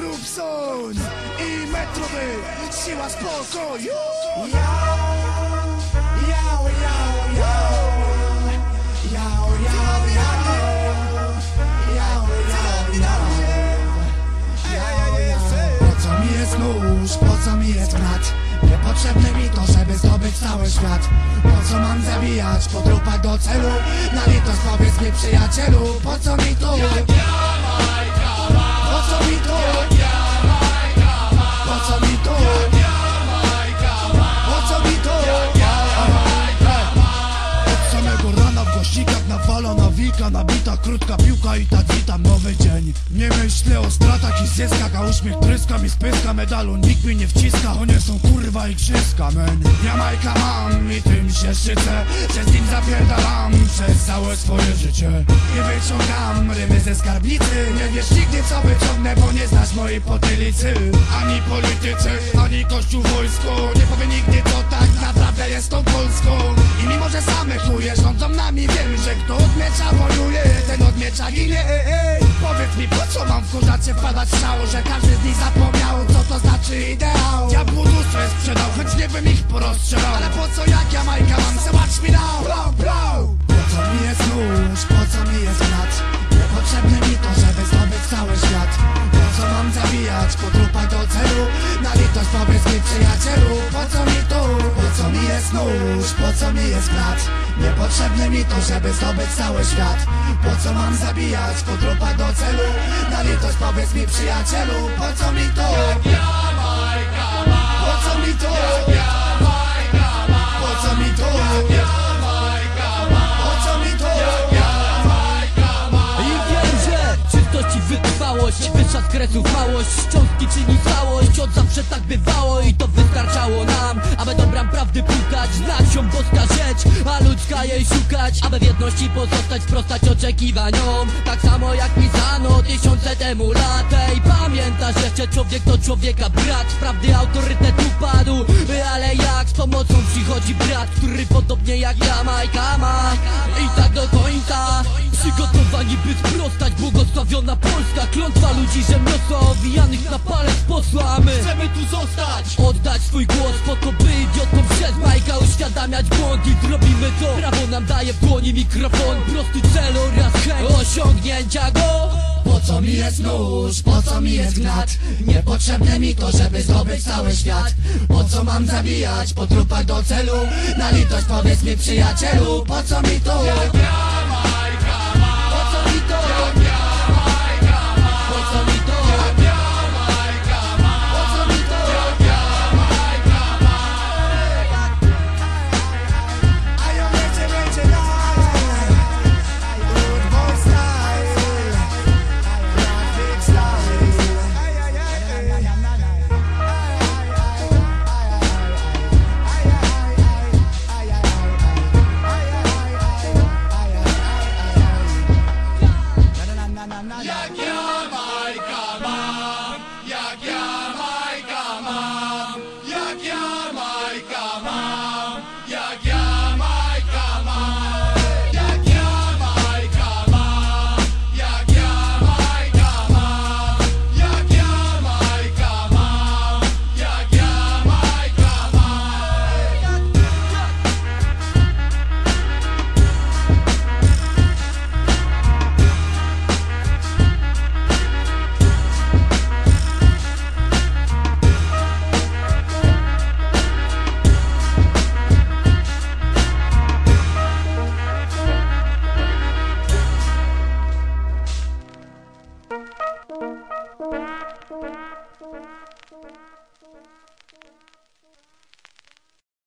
Grubson i Metrowy, siła spokoju. Po co mi jest nóż, po co mi jest grat? Niepotrzebny mi to, żeby zdobyć cały świat. Po co mam zabijać, po do celu? Na litość powiedz mi przyjacielu, po co wika Nabita krótka piłka i tak witam nowy dzień. Nie myślę o stratach i zyskach A uśmiech tryska mi spyska Medalu nikt mi nie wciska To nie są kurwa i krzyska men. Jamajka mam i tym się szczycę Że z nim zapierdalam przez całe swoje życie. I wyciągam rymy ze skarbnicy Nie wiesz nigdy co wyciągnę Bo nie znasz mojej potylicy. Ani politycy, ani kościół wojsku. Nie powie nigdy co tak naprawdę jest tą Polską. I mimo, że same chuje rządzą nami od miecza wojuje Ten od miecza ginie. Ej. Powiedz mi po co mam wkurzać się wpadać w szał Że każdy z nich zapomniał co to znaczy ideał? Diabłu lustrę sprzedał, choć nie bym ich porozstrzelał. Ale po co jak ja Majka mam, se me now. Po co mi jest nóż, po co mi jest grat Niepotrzebne mi to, żeby zdobyć cały świat. Po co mam zabijać, po trupach do celu? Na litość powiedz mi przyjacielu jest nóż, po co mi jest grat Niepotrzebne mi to, żeby zdobyć cały świat. Po co mam zabijać, po trupach do celu. Na litość powiedz mi przyjacielu Po co mi to? Po co mi to? Wytrwałość Wyższa z kresu małość. Cząstki czyni całość Od zawsze tak bywało i to wystarczało nam Aby dobram prawdy pukać Znać ją boska rzecz A ludzka jej szukać Aby w jedności pozostać Sprostać oczekiwaniom. Tak samo jak pisano tysiące temu lat Ej, pamiętasz jeszcze człowiek to człowieka brat. Prawdy autorytet upadł Ale jak z pomocą przychodzi brat Który podobnie jak ja Majka ma Przygotowani by sprostać Błogosławiona Polska. Klątwa ludzi rzemiosła Owijanych na palec posła a my Chcemy tu zostać. Oddać swój głos po to by idiotom przez Majka uświadamiać błąd I zrobimy to. Prawo nam daje w dłoni mikrofon. Prosty cel oraz chęć Osiągnięcia go. Po co mi jest nóż, po co mi jest gnat? Niepotrzebne mi to, żeby zdobyć cały świat. Po co mam zabijać, po trupach do celu? Na litość powiedz mi przyjacielu Po co mi to?